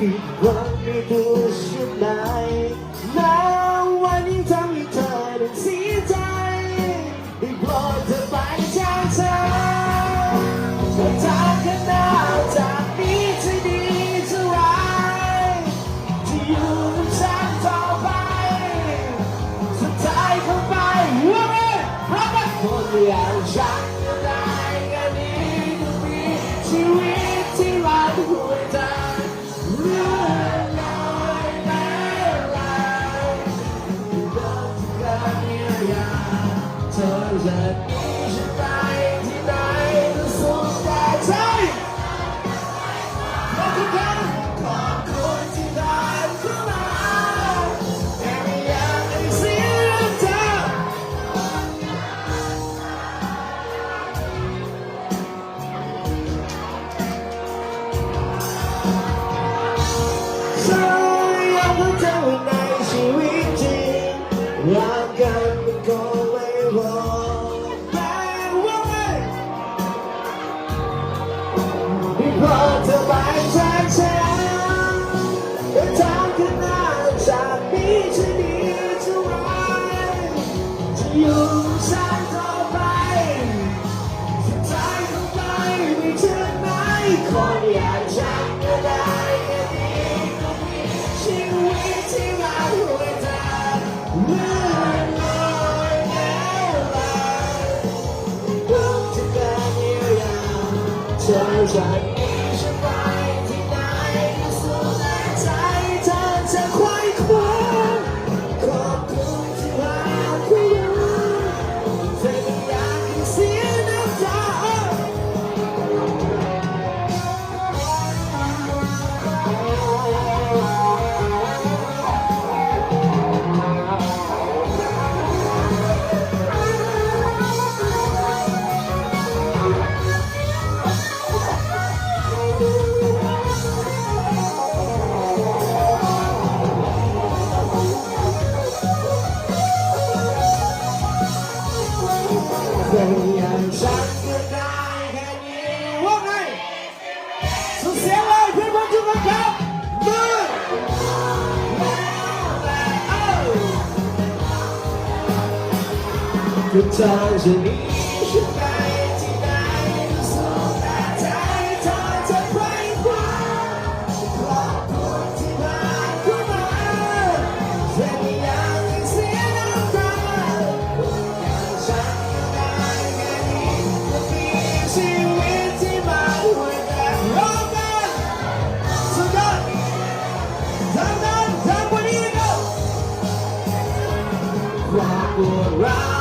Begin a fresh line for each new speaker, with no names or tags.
ผิดหวังในตัวฉันไหนแม้วันนี้ทำให้เธอต้องเสียใจได้โปรดเธอไปจากเธอเธอทางกันหน้าจากนี้จะดีจะร้ายจะอยู่กับฉันต่อไปสุดท้ายเข้าไปว่าไงเพราะว่าคนอย่างฉันก็ได้แค่นี้ก็มีชีวิต เธอจะหนีฉันไป คนอย่างฉันก็ได้แค่นี้ก็มีชีวิตที่เราหัวใจเมื่อลอยแล้วลายรักที่การเยียวยาเธอฉัน เป็นอย่างฉันก็ได้แค่นี้ว่าไงสุดเสียงเลยเพื่อนเพื่อนทุกคนครับมือทุกทางจะหนี go around.